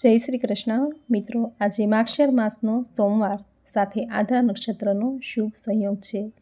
જય શ્રી કૃષ્ણ. મિત્રો, આજે માક્ષર માસનો સોમવાર સાથે આધા નક્ષત્રનો શુભ સંયોગ છે.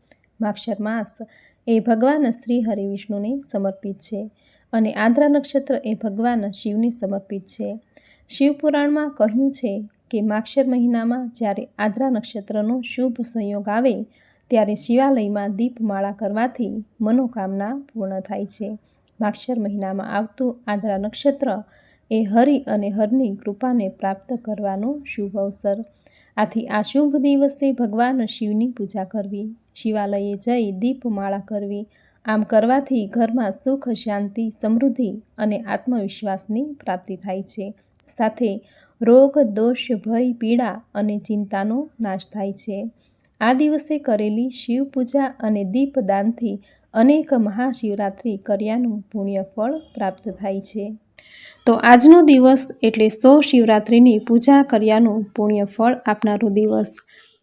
માક્ષર માસ એ ભગવાન શ્રી હરિવિષ્ણુને સમર્પિત છે અને આધ્રા નક્ષત્ર એ ભગવાન શિવને સમર્પિત છે. શિવપુરાણમાં કહ્યું છે કે માક્ષર મહિનામાં જ્યારે આધ્રા નક્ષત્રનો શુભ સંયોગ આવે, ત્યારે શિવાલયમાં દીપમાળા કરવાથી મનોકામના પૂર્ણ થાય છે. માક્ષર મહિનામાં આવતું આધ્રા નક્ષત્ર એ હરિ અને હરની કૃપાને પ્રાપ્ત કરવાનો શુભ અવસર. આથી આ શુભ દિવસે ભગવાન શિવની પૂજા કરવી, શિવાલયે જઈ દીપમાળા કરવી, આમ કરવાથી ઘરમાં સુખ, શાંતિ, સમૃદ્ધિ અને આત્મવિશ્વાસની પ્રાપ્તિ થાય છે. સાથે રોગ, દોષ, ભય, પીડા અને ચિંતાનો નાશ થાય છે. આ દિવસે કરેલી શિવ પૂજા અને દીપદાનથી અનેક મહાશિવરાત્રિ કર્યાનું પુણ્ય ફળ પ્રાપ્ત થાય છે. તો આજનો દિવસ એટલે સો શિવરાત્રિની પૂજા કર્યાનું પુણ્ય ફળ આપનારો દિવસ.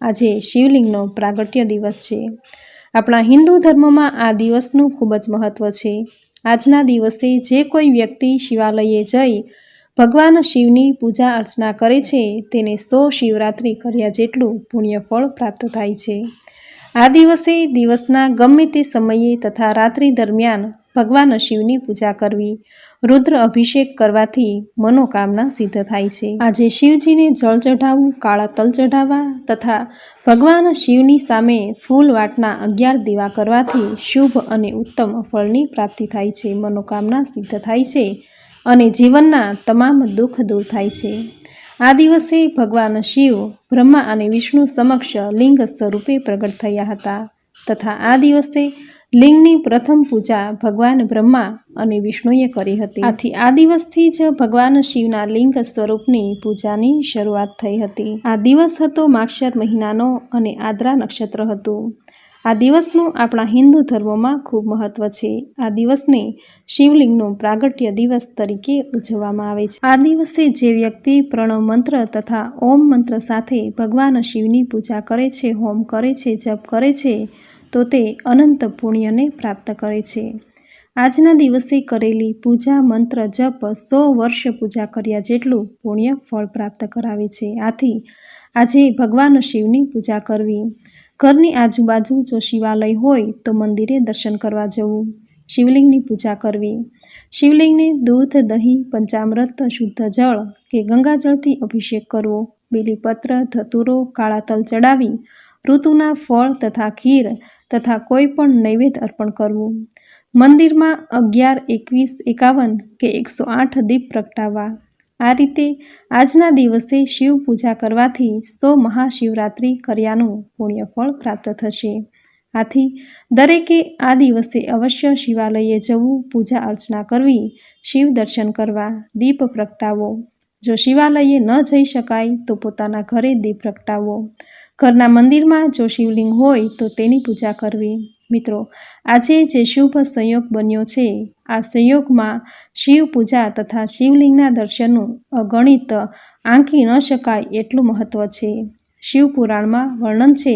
આજે શિવલિંગનો પ્રાગટ્ય દિવસ છે. આપણા હિન્દુ ધર્મમાં આ દિવસનું ખૂબ જ મહત્ત્વ છે. આજના દિવસે જે કોઈ વ્યક્તિ શિવાલયે જઈ ભગવાન શિવની પૂજા અર્ચના કરે છે, તેને સો શિવરાત્રિ કર્યા જેટલું પુણ્ય ફળ પ્રાપ્ત થાય છે. આ દિવસે દિવસના ગમે તે સમયે તથા રાત્રિ દરમિયાન ભગવાન શિવની પૂજા કરવી રુદ્ર અભિષેક કરવાથી મનોકામના સિદ્ધ થાય છે. આજે શિવજીને જળ ચઢાવવું કાળા તલ ચઢાવવા તથા ભગવાન શિવની સામે ફૂલ વાટના અગિયાર દીવા કરવાથી શુભ અને ઉત્તમ ફળની પ્રાપ્તિ થાય છે, મનોકામના સિદ્ધ થાય છે અને જીવનના તમામ દુઃખ દૂર થાય છે. આ દિવસે ભગવાન શિવ, બ્રહ્મા અને વિષ્ણુ સમક્ષ લિંગ સ્વરૂપે પ્રગટ થયા હતા તથા આ દિવસે લિંગની પ્રથમ પૂજા ભગવાન બ્રહ્મા અને વિષ્ણુએ કરી હતી. આથી આ દિવસથી જ ભગવાન શિવના લિંગ સ્વરૂપની પૂજાની શરૂઆત થઈ હતી. આ દિવસ હતો માક્ષર મહિનાનો અને આદ્રા નક્ષત્ર હતું. આ દિવસનું આપણા હિન્દુ ધર્મમાં ખૂબ મહત્વ છે. આ દિવસને શિવલિંગનો પ્રાગટ્ય દિવસ તરીકે ઉજવવામાં આવે છે. આ દિવસે જે વ્યક્તિ પ્રણવ મંત્ર તથા ઓમ મંત્ર સાથે ભગવાન શિવની પૂજા કરે છે, હોમ કરે છે, જપ કરે છે તો તે અનંત પુણ્યને પ્રાપ્ત કરે છે. આજના દિવસે કરેલી પૂજા મંત્ર જપ સો વર્ષ પૂજા કર્યા જેટલું પુણ્ય ફળ પ્રાપ્ત કરાવે છે. આથી આજે ભગવાન શિવની પૂજા કરવી. ઘરની આજુબાજુ જો શિવાલય હોય તો મંદિરે દર્શન કરવા જવું. શિવલિંગની પૂજા કરવી. શિવલિંગને દૂધ, દહીં, પંચામૃત, શુદ્ધ જળ કે ગંગાજળથી અભિષેક કરવો. બીલીપત્ર, ધતુરો, કાળા તલ ચડાવી, ઋતુના ફળ તથા ખીર તથા કોઈ પણ નૈવેદ્ય અર્પણ કરવું. મંદિરમાં અગિયાર, એકવીસ, એકાવન કે એકસો આઠ દીપ પ્રગટાવવા. આ રીતે આજના દિવસે શિવ પૂજા કરવાથી સો મહાશિવરાત્રિ કર્યાનું પુણ્યફળ પ્રાપ્ત થશે. આથી દરેકે આ દિવસે અવશ્ય શિવાલયે જવું, પૂજા અર્ચના કરવી, શિવ દર્શન કરવા દીપ પ્રગટાવો. જો શિવાલયે ન જઈ શકાય તો પોતાના ઘરે દીપ પ્રગટાવો. ઘરના મંદિરમાં જો શિવલિંગ હોય તો તેની પૂજા કરવી. મિત્રો, આજે જે શુભ સંયોગ બન્યો છે, આ સંયોગમાં શિવ પૂજા તથા શિવલિંગના દર્શનનું અગણિત આંકી ન શકાય એટલું મહત્ત્વ છે. શિવપુરાણમાં વર્ણન છે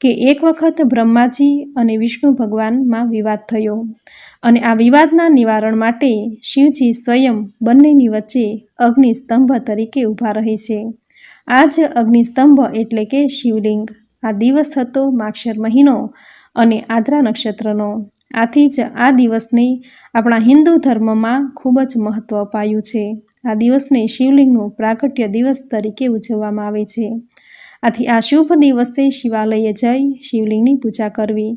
કે એક વખત બ્રહ્માજી અને વિષ્ણુ ભગવાનમાં વિવાદ થયો અને આ વિવાદના નિવારણ માટે શિવજી સ્વયં બંનેની વચ્ચે અગ્નિસ્તંભ તરીકે ઊભા રહે છે. આ જ અગ્નિસ્તંભ એટલે કે શિવલિંગ. આ દિવસ હતો માક્ષર મહિનો અને આદ્રા નક્ષત્રનો. આથી જ આ દિવસને આપણા હિન્દુ ધર્મમાં ખૂબ જ મહત્ત્વ અપાયું છે. આ દિવસને શિવલિંગનો પ્રાગટ્ય દિવસ તરીકે ઉજવવામાં આવે છે. આથી આ શુભ દિવસે શિવાલયે જઈ શિવલિંગની પૂજા કરવી.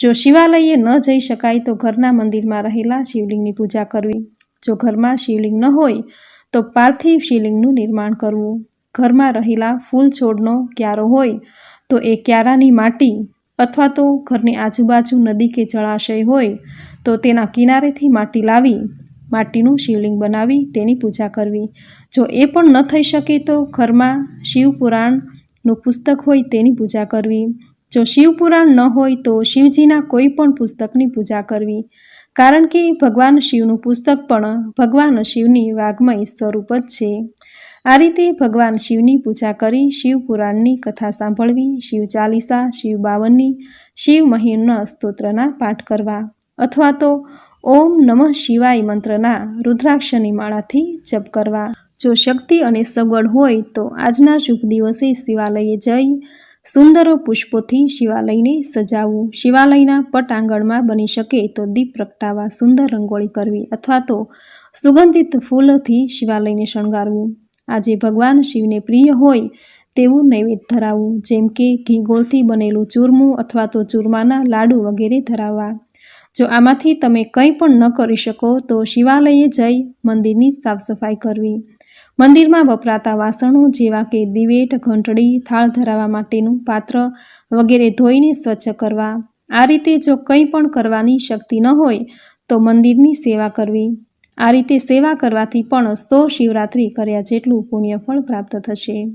જો શિવાલયે ન જઈ શકાય તો ઘરના મંદિરમાં રહેલા શિવલિંગની પૂજા કરવી. જો ઘરમાં શિવલિંગ ન હોય તો પાર્થિવ શિવલિંગનું નિર્માણ કરવું. ઘરમાં રહેલા ફૂલ છોડનો ક્યારો હોય, તો એ ક્યારાની માટી અથવા તો ઘરની આજુબાજુ નદી કે જળાશય હોય, તો તેના કિનારેથી માટી લાવી, માટીનું શિવલિંગ બનાવી તેની પૂજા કરવી. જો એ પણ ન થઈ શકે તો ઘરમાં શિવપુરાણનું પુસ્તક હોય તેની પૂજા કરવી. જો શિવપુરાણ ન હોય તો શિવજીના કોઈ પણ પુસ્તકની પૂજા કરવી. કારણ કે ભગવાન શિવનું પુસ્તક પણ ભગવાન શિવની વાગ્મય સ્વરૂપ જ છે. આ રીતે ભગવાન શિવની પૂજા કરી શિવ પુરાણની કથા સાંભળવી, શિવ ચાલીસા, શિવ બાવનની, શિવ મહિના સ્તોત્રના પાઠ કરવા અથવા તો ઓમ નમઃ શિવાય મંત્રના રુદ્રાક્ષની માળાથી જપ કરવા. જો શક્તિ અને સગવડ હોય તો આજના શુભ દિવસે શિવાલયે જઈ સુંદરો પુષ્પોથી શિવાલયને સજાવવું શિવાલયના પટ આંગણમાં બની શકે તો દીપ પ્રગટાવવા સુંદર રંગોળી કરવી અથવા તો સુગંધિત ફૂલોથી શિવાલયને શણગારવું. આજે ભગવાન શિવને પ્રિય હોય તેવું નૈવેદ્ય ધરાવવું જેમ કે ઘી ગોળથી બનેલું ચૂરમું અથવા તો ચૂરમાના લાડુ વગેરે ધરાવવા. જો આમાંથી તમે કંઈ પણ ન કરી શકો, તો શિવાલયે જઈ મંદિરની સાફ સફાઈ કરવી. મંદિરમાં વપરાતા વાસણો જેવા કે દિવેટ, ઘંટડી, થાળ ધરાવવા માટેનું પાત્ર વગેરે ધોઈને સ્વચ્છ કરવા. આ રીતે જો કંઈ પણ કરવાની શક્તિ ન હોય, તો મંદિરની સેવા કરવી. આ રીતે સેવા કરવાથી પણ સો શિવરાત્રિ કર્યા જેટલું પુણ્યફળ પ્રાપ્ત થશે.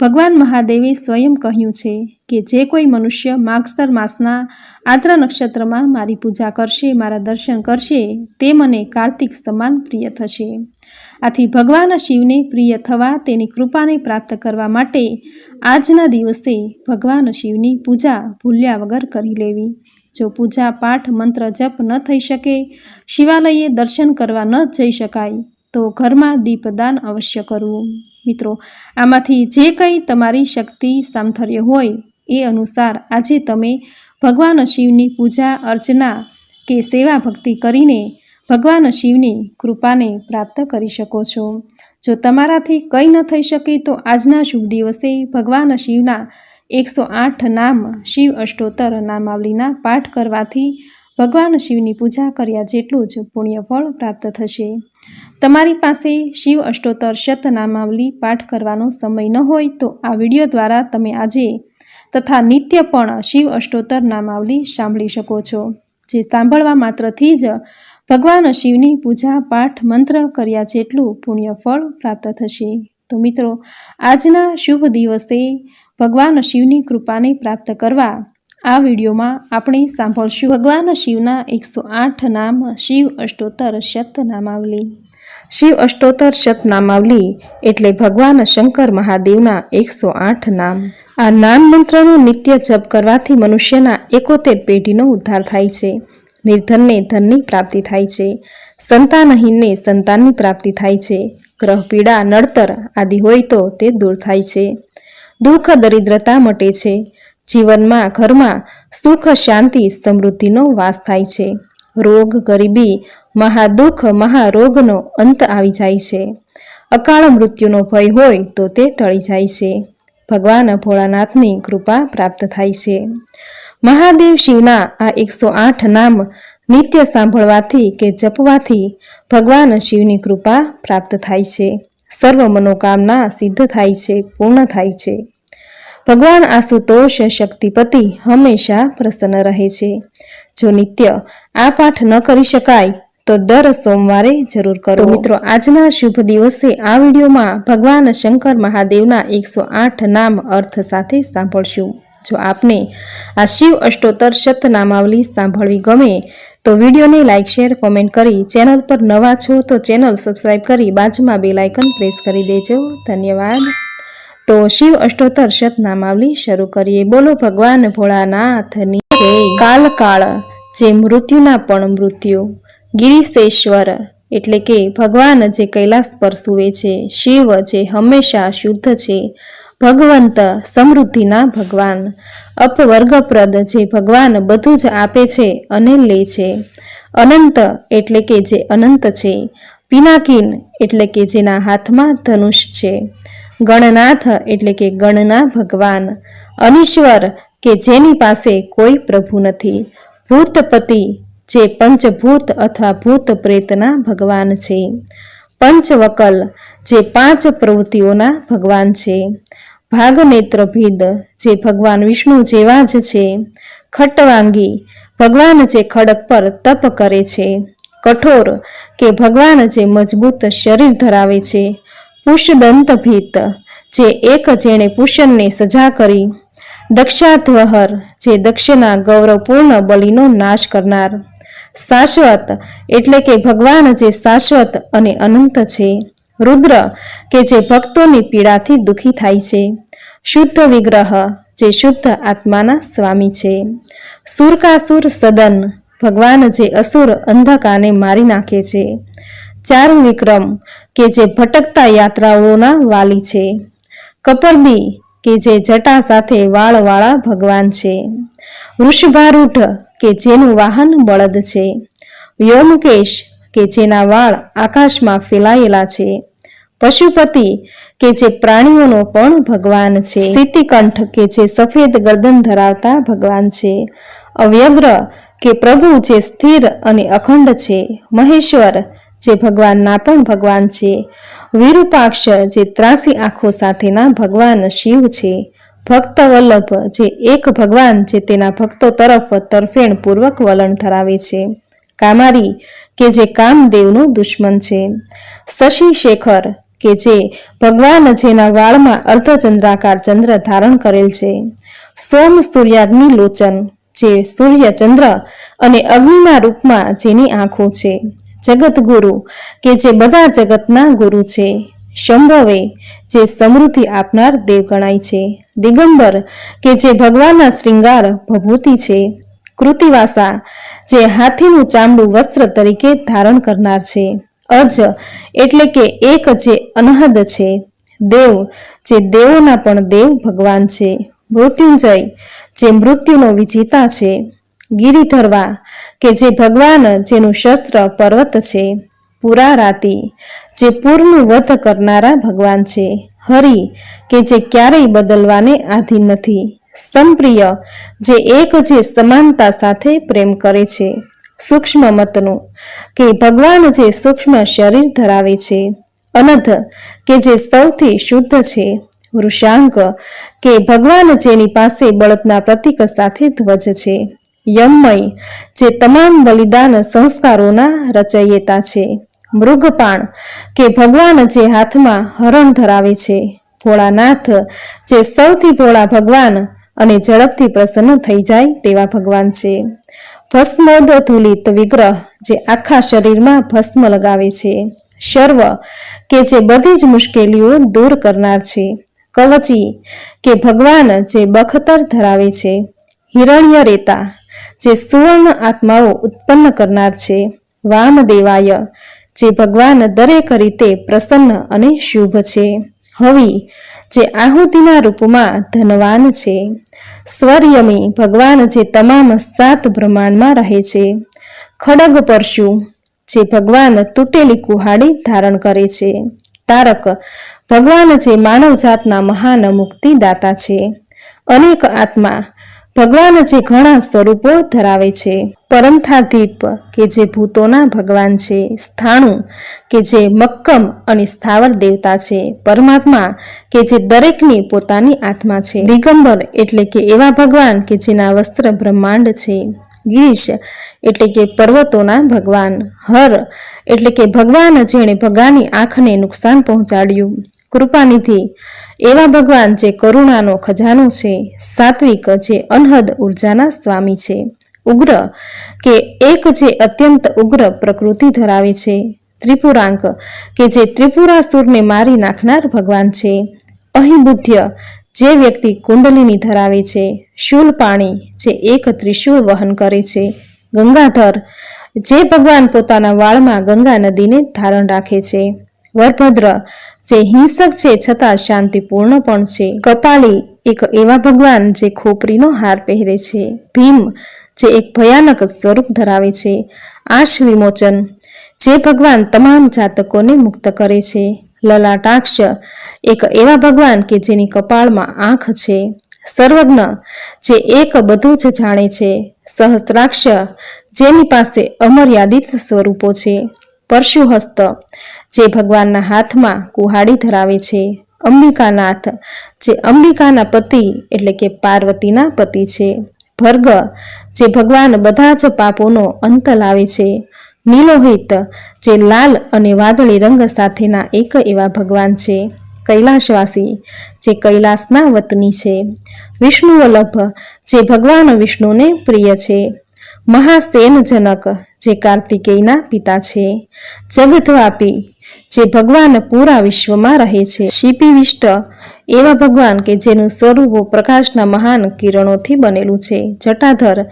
ભગવાન મહાદેવે સ્વયં કહ્યું છે કે જે કોઈ મનુષ્ય માગસર માસના આદ્રા નક્ષત્રમાં મારી પૂજા કરશે, મારા દર્શન કરશે, તે મને કાર્તિક સમાન પ્રિય થશે. આથી ભગવાન શિવને પ્રિય થવા, તેની કૃપાને પ્રાપ્ત કરવા માટે આજના દિવસે ભગવાન શિવની પૂજા ભૂલ્યા વગર કરી લેવી. જો પૂજા, પાઠ, મંત્ર જપ ન થઈ શકે શિવાલયે દર્શન કરવા ન જઈ શકાય, તો ઘરમાં દીપદાન અવશ્ય કરવું. મિત્રો, આમાંથી જે કંઈ તમારી શક્તિ સામથર્ય હોય, એ અનુસાર આજે તમે ભગવાન શિવની પૂજા, અર્ચના કે સેવા ભક્તિ કરીને ભગવાન શિવની કૃપાને પ્રાપ્ત કરી શકો છો. જો તમારાથી કંઈ ન થઈ શકે, તો આજના શુભ દિવસે ભગવાન શિવના એકસો આઠ નામ શિવ અષ્ટોત્તર નામાવલીના પાઠ કરવાથી ભગવાન શિવની પૂજા કર્યા જેટલું જ પુણ્યફળ પ્રાપ્ત થશે. તમારી પાસે શિવ અષ્ટોત્તર શતનામાવલી પાઠ કરવાનો સમય ન હોય તો આ વીડિયો દ્વારા તમે આજે તથા નિત્ય પણ શિવ અષ્ટોત્તર નામાવલી સાંભળી શકો છો. જે સાંભળવા માત્રથી જ ભગવાન શિવની પૂજા પાઠ મંત્ર કર્યા જેટલું પુણ્યફળ પ્રાપ્ત થશે. તો મિત્રો, આજના શુભ દિવસે ભગવાન શિવની કૃપાને પ્રાપ્ત કરવા આ વિડીયોમાં આપણે સાંભળશું ભગવાન શિવના એકસો આઠ નામ, શિવ અષ્ટોત્તર શત નામાવલી. શિવ અષ્ટોત્તર શત નામાવલી એટલે ભગવાન શંકર મહાદેવના એકસો આઠ નામ. આ નામ મંત્રનો નિત્ય જપ કરવાથી મનુષ્યના એકોતેર પેઢીનો ઉદ્ધાર થાય છે. નિર્ધનને ધનની પ્રાપ્તિ થાય છે. સંતાનહીનને સંતાનની પ્રાપ્તિ થાય છે. ગ્રહ પીડા નડતર આદિ હોય તો તે દૂર થાય છે. દુઃખ, દરિદ્રતા મટે છે. જીવનમાં, ઘરમાં સુખ, શાંતિ, સમૃદ્ધિનો વાસ થાય છે. રોગ, ગરીબી, મહાદુઃખ, મહારોગનો અંત આવી જાય છે. અકાળ મૃત્યુનો ભય હોય તો તે ટળી જાય છે. ભગવાન ભોળાનાથની કૃપા પ્રાપ્ત થાય છે. મહાદેવ શિવના આ એકસો આઠ નામ નિત્ય સાંભળવાથી કે જપવાથી ભગવાન શિવની કૃપા પ્રાપ્ત થાય છે. સર્વ મનોકામના સિદ્ધ થાય છે, પૂર્ણ થાય છે. ભગવાન આશુતોષ શક્તિપતિ હંમેશા પ્રસન્ન રહે છે. જો નિત્ય આ પાઠ ન કરી શકાય, તો દર સોમવારે જરૂર કરો. મિત્રો, આજના શુભ દિવસે આ વિડીયોમાં ભગવાન શંકર મહાદેવના એકસો આઠ નામ અર્થ સાથે સાંભળશું. જો આપને આ શિવ અષ્ટોત્તર શત નામાવલી સાંભળવી ગમે, તો વિડીયોને લાઇક શેર, કોમેન્ટ કરી ચેનલ પર નવા છો તો ચેનલ સબસ્ક્રાઈબ કરી બાજુમાં બે લાઇકન પ્રેસ કરી દેજો. ધન્યવાદ. તો શિવ અષ્ટોતર શત નામાવલી શરૂ કરીએ. બોલો ભગવાન ભોળાનાથની જય. કાલ કાળ જે મૃત્યુના પણ મૃત્યુ. ગિરિશેશ્વર, એટલે કે ભગવાન જે કૈલાસ પર સૂવે છે, શિવ જે હંમેશા શુદ્ધ છે, ભગવંત સમૃદ્ધિના ભગવાન. અપવર્ગપ્રદ જે ભગવાન બધું જ આપે છે અને લે છે. અનંત એટલે કે જે અનંત છે. પિનાકીન એટલે કે જેના હાથમાં ધનુષ છે. ગણનાથ એટલે કે ગણના ભગવાન. અનીશ્વર કે જેની પાસે કોઈ પ્રભુ નથી. ભૂતપતિ જે પંચભૂત અથવા ભૂત પ્રેતના ભગવાન છે. પંચવકલ જે પાંચ પ્રવૃત્તિઓના ભગવાન છે. ભાગનેત્રભેદ જે ભગવાન વિષ્ણુ જેવા જ છે. ખટવાંગી ભગવાન જે ખડક પર તપ કરે છે. કઠોર કે ભગવાન જે મજબૂત શરીર ધરાવે છે. પુષ્યદંતભીત, જે એક જેણે પુષ્યને સજા કરી. દક્ષાધ્વહર, જે દક્ષના ગૌરવપૂર્ણ બલિનો નાશ કરનાર. શાશ્વત, એટલે કે ભગવાન જે શાશ્વત અને અનંત છે. રુદ્ર, કે જે ભક્તોની પીડાથી દુઃખી થાય છે. શુદ્ધ વિગ્રહ, જે શુદ્ધ આત્માના સ્વામી છે. સુરકાસુર સદન, ભગવાન જે અસુર અંધકાને મારી નાખે છે. ચારુ વિક્રમ, કે જે ભટકતા યાત્રાઓના વાલી છે. કપરદી કે જે જટા સાથે વાળવાળા ભગવાન છે. વૃષભારૂઢ, કે જેનું વાહન બળદ છે. વ્યોમકેશ, કે જેના વાળ આકાશમાં ફેલાયેલા છે. પશુપતિ, કે જે પ્રાણીઓનો પણ ભગવાન છે. સ્થિતિકંઠ કે જે સફેદ ગરદન ધરાવતા ભગવાન છે. અવ્યગ્ર, કે પ્રભુ જે સ્થિર અને અખંડ છે. મહેશ્વર જે ભગવાનના પણ ભગવાન છે. વિરૂપાક્ષ જે ત્રાસી આંખો સાથેના ભગવાન શિવ છે. ભક્ત વલ્લભ જે એક ભગવાન જે તેના ભક્તો તરફ તરફેણ પૂર્વક વલણ ધરાવે છે. કામારી કે જે કામદેવનો દુશ્મન છે. શશી શેખર કે જે ભગવાન જેના વાળમાં અર્ધચંદ્રાકાર ચંદ્ર ધારણ કરેલ છે. સોમ સૂર્યાગ્નિ લોચન જે સૂર્ય ચંદ્ર અને અગ્નિના રૂપમાં જેની આંખો છે. જગતગુરુ, કે જે બધા જગતના ગુરુ છે. શંભવે જે સમૃદ્ધિ આપનાર દેવ ગણાય છે. દિગંબર, કે જે ભગવાનના શ્રૃંગાર ભભૂતિ છે. કૃતિવાસા, જે હાથીનું ચામડું વસ્ત્ર તરીકે ધારણ કરનાર છે. અજ, એટલે કે એક જે અનહદ છે. દેવ, જે દેવોના પણ દેવ ભગવાન છે. મૃત્યુંજય, જે મૃત્યુનો વિજેતા છે. ગિરિધરવા કે જે ભગવાન જેનું શસ્ત્ર પર્વત છે, પુરા રાતી, જે પૂરનું વધ કરનારા ભગવાન છે, હરિ, કે જે ક્યારેય બદલવાને આધીન નથી સંપ્રિય જે એક જે સમાનતા સાથે પ્રેમ કરે છે, સૂક્ષ્મ મતનું, કે ભગવાન જે સૂક્ષ્મ શરીર ધરાવે છે, અનધ, કે જે સૌથી શુદ્ધ છે, વૃષાંક, કે ભગવાન જેની પાસે બળદના પ્રતીક સાથે ધ્વજ છે. યમમય, જે તમામ બલિદાન સંસ્કારોના રચયિતા છે. મૃગપાણ કે ભગવાન જે હાથમાં હરણ ધરાવે છે. ભોળાનાથ, જે સૌથી ભોળા ભગવાન અને ઝડપથી પ્રસન્ન થઈ જાય તેવા ભગવાન છે. ભસ્મોદધુલિત વિગ્રહ, જે આખા શરીરમાં ભસ્મ લગાવે છે. સર્વ કે જે બધી જ મુશ્કેલીઓ દૂર કરનાર છે. કવચી, કે ભગવાન જે બખતર ધરાવે છે. હિરણ્ય રેતા જે સુવર્ણ આત્માઓ ઉત્પન્ન કરનાર છે, વામદેવાય, જે ભગવાન દરેક રીતે પ્રસન્ન અને શુભ છે. હવી, જે આહુતિના રૂપમાં ધનવાન છે. સ્વર્યમી, ભગવાન જે તમામ સાત બ્રહ્માંડમાં રહે છે. ખડગ પરશુ, જે ભગવાન તૂટેલી કુહાડી ધારણ કરે છે. તારક, ભગવાન જે માનવ જાતના મહાન મુક્તિદાતા છે. અનેક આત્મા ભગવાન જે ઘણા સ્વરૂપો ધરાવે છે. પરમથાધીપ કે જે ભૂતોના ભગવાન છે. સ્થાણુ, કે જે મક્કમ અને સ્થાવર દેવતા છે. પરમાત્મા, કે જે દરેકની પોતાની આત્મા છે. દિગંબર એટલે કે એવા ભગવાન કે જેના વસ્ત્ર બ્રહ્માંડ છે. ગીરીશ એટલે કે પર્વતોના ભગવાન. હર એટલે કે ભગવાન જેણે ભગાની આંખને નુકસાન પહોંચાડ્યું. કૃપાનિધિ. એવા ભગવાન જે કરુણાનો ખજાનો છે, સાત્વિક જે અનહદ ઉર્જાના સ્વામી છે. ઉગ્ર, કે એક જે અત્યંત ઉગ્ર પ્રકૃતિ ધરાવે છે. ત્રિપુરાંક, કે જે ત્રિપુરાસુરને મારી નાખનાર ભગવાન છે. અહિબુદ્ધ્ય જે વ્યક્તિ કુંડલીની ધરાવે છે. શૂલ પાણી, જે એક ત્રિશૂળ વહન કરે છે. ગંગાધર, જે ભગવાન પોતાના વાળમાં ગંગા નદીને ધારણ રાખે છે. વરભદ્ર જે હિંસક છે છતાં શાંતિપૂર્ણ પણ છે. કપાલી એક એવા ભગવાન જે ખોપરીનો હાર પહેરે છે. ભીમ જે એક ભયાનક સ્વરૂપ ધરાવે છે. આશ વિમોચન જે ભગવાન તમામ જાતકોને મુક્ત કરે છે. લલાટાક્ષ એક એવા ભગવાન કે જેની કપાળમાં આંખ છે. સર્વજ્ઞ જે એક બધું જ જાણે છે. સહસ્ત્રાક્ષ જેની પાસે અમર્યાદિત સ્વરૂપો છે. પરશુહસ્ત જે ભગવાનના હાથમાં કુહાડી ધરાવે છે, અંબિકાનાથ. જે અંબિકાના પતિ એટલે કે પાર્વતીના પતિ છે. ભર્ગ, જે ભગવાન બધા જ પાપોનો અંત લાવે છે. નીલોહિત, જે લાલ અને વાદળી રંગ સાથેના એક એવા ભગવાન છે. કૈલાશવાસી, જે કૈલાસના વતની છે. વિષ્ણુવલ્લભ, જે ભગવાન વિષ્ણુને પ્રિય છે. મહાસેનજનક, જે કાર્તિકેયના પિતા છે. જગતવાપી જે ભગવાન પૂરા વિશ્વમાં રહે છે. શિપિવિષ્ટ એવા ભગવાન કે જેનું સ્વરૂપ પ્રકાશના મહાન કિરણોથી બનેલું છે. જટાધર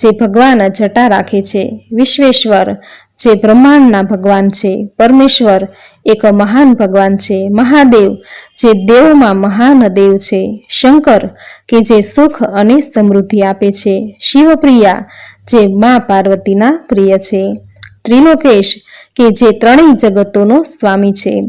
જે ભગવાન જટા રાખે છે. વિશ્વેશ્વર જે બ્રહ્માંડના ભગવાન છે. પરમેશ્વર એક મહાન ભગવાન છે. મહાદેવ જે દેવમાં મહાન દેવ છે. શંકર કે જે સુખ અને સમૃદ્ધિ આપે છે. શિવપ્રિયા જે મા પાર્વતીના પ્રિય છે. ત્રિલોકેશ કે જે ત્રણેય જગતોનો સ્વામી છે.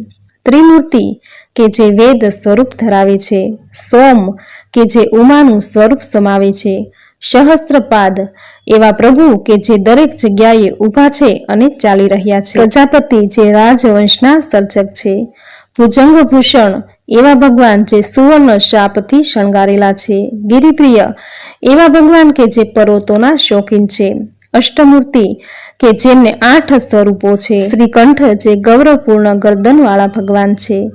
ત્રિમૂર્તિ, કે જે વેદ સ્વરૂપ ધરાવે છે. સોમ, કે જે ઉમાનું સ્વરૂપ સમાવે છે. સહસ્ત્રપાદ, એવા પ્રભુ કે જે દરેક જગ્યાએ ઊભા છે અને ચાલી રહ્યા છે. પ્રજાપતિ, જે રાજવંશના સર્જક છે. ભુજંગભૂષણ, એવા ભગવાન જે સુવર્ણ શાપથી શણગારેલા છે. ગિરિપ્રિય, એવા ભગવાન કે જે પર્વતોના શોખીન છે. અષ્ટમૂર્તિ કે જેમને આઠ સ્વરૂપો છે. શ્રીકંઠ જે ગૌરવપૂર્ણ ગરદનવાળા ભગવાન છે.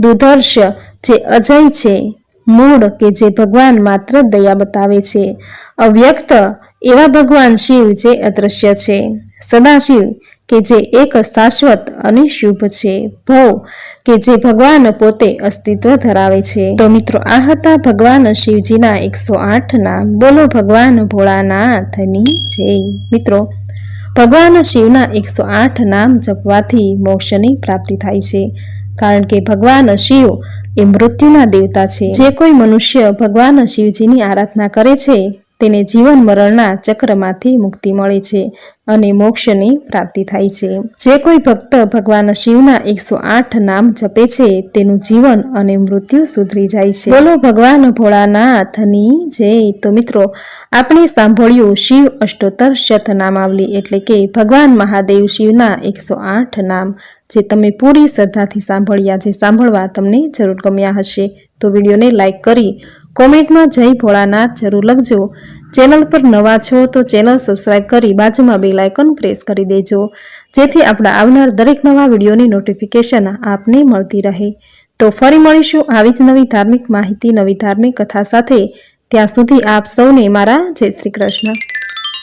દુધર્ષ જે અજય છે. મૂળ કે જે ભગવાન માત્ર દયા બતાવે છે. અવ્યક્ત એવા ભગવાન શિવ જે અદ્રશ્ય છે. સદાશિવ કે જે એક શાશ્વત અને શુભ છે. ભવ કે જે ભગવાન પોતે અસ્તિત્વ ધરાવે છે. તો મિત્રો, આ હતા ભગવાન શિવજીના એકસો આઠ નામ બોલો ભગવાન ભોળાનાથની જય. મિત્રો ભગવાન શિવના એકસો આઠ નામ જપવાથી મોક્ષની પ્રાપ્તિ થાય છે. કારણ કે ભગવાન શિવ એ મૃત્યુના દેવતા છે. જે કોઈ મનુષ્ય ભગવાન શિવજીની આરાધના કરે છે તેને જીવન મરણના ચક્રમાંથી મુક્તિ મળે છે અને મોક્ષની પ્રાપ્તિ થાય છે. જે કોઈ ભક્ત ભગવાન શિવના એકસો આઠ નામ જપે છે, તેનું જીવન અને મૃત્યુ સુધરી જાય છે. બોલો ભગવાન ભોળાનાથની જય. તો મિત્રો, આપણે સાંભળ્યું શિવ અષ્ટોત્તર શતનામાવલી એટલે કે ભગવાન મહાદેવ શિવના એકસો આઠ નામ, જે તમે પૂરી શ્રદ્ધાથી સાંભળ્યા જે સાંભળવા તમને જરૂર ગમ્યા હશે. તો વિડીયોને લાઈક કરી કોમેન્ટમાં જય ભોળાનાથ, જરૂર લખજો. ચેનલ પર નવા છો તો ચેનલ સબસ્ક્રાઇબ કરી બાજુમાં બેલ આઇકન પ્રેસ કરી દેજો. જેથી આપણા આવનાર દરેક નવા વિડીયોની નોટિફિકેશન આપને મળતી રહે. તો ફરી મળીશું આવી જ નવી ધાર્મિક માહિતી, નવી ધાર્મિક કથા સાથે. ત્યાં સુધી આપ સૌને મારા જય શ્રી કૃષ્ણ.